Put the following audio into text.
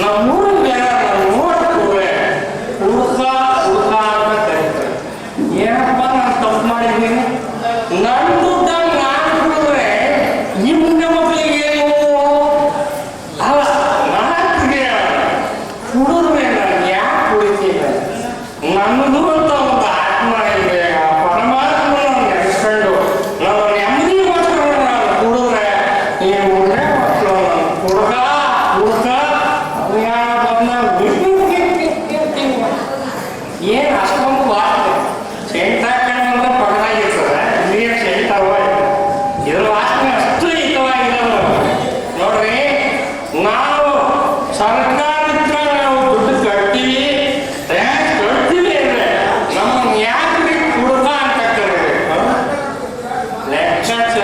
ನಮ್ಮೂರಿಗೆ ನೋಡ್ತುವೆ ಹುಡುಕ ಹುಡುಕ ನಾನು ತಪ್ಪು ಮಾಡಿದ್ದೀನಿ? ನನ್ನ ದುಡ್ಡ ನಾನು ಕುಡಿದ್ರೆ ನಿಮ್ಮ ಮಕ್ಕಳಿಗೆ ಏನು? ಅಲ್ಲ ಮಾತಿಗೆ ಯಾಕೆ ಕುಡಿತೀನಿ? ಏನು ಅಷ್ಟೊಂದು ವಾಸನೆ ಸೆಂಟ್ ಹಾಕೊಂಡು ಅಂದ್ರೆ ಪಗಲಾಗಿರ್ತದೆ ಇದ್ರ ವಾಸನೆ ಅಷ್ಟು ಹಿತವಾಗಿಲ್ಲ ನೋಡ್ರಿ, ನಾವು ಸರ್ಕಾರಕ್ಕೆ ನಾವು ದುಡ್ಡು ಕಟ್ತೀವಿ ಟ್ಯಾಕ್ಸ್ ಅಂದ್ರೆ ನಮ್ಮ ಯಾಕೆ ಹುಡುಗ ಅಂತ ಲೆಕ್ಕಾಚಾರವಾಗಿ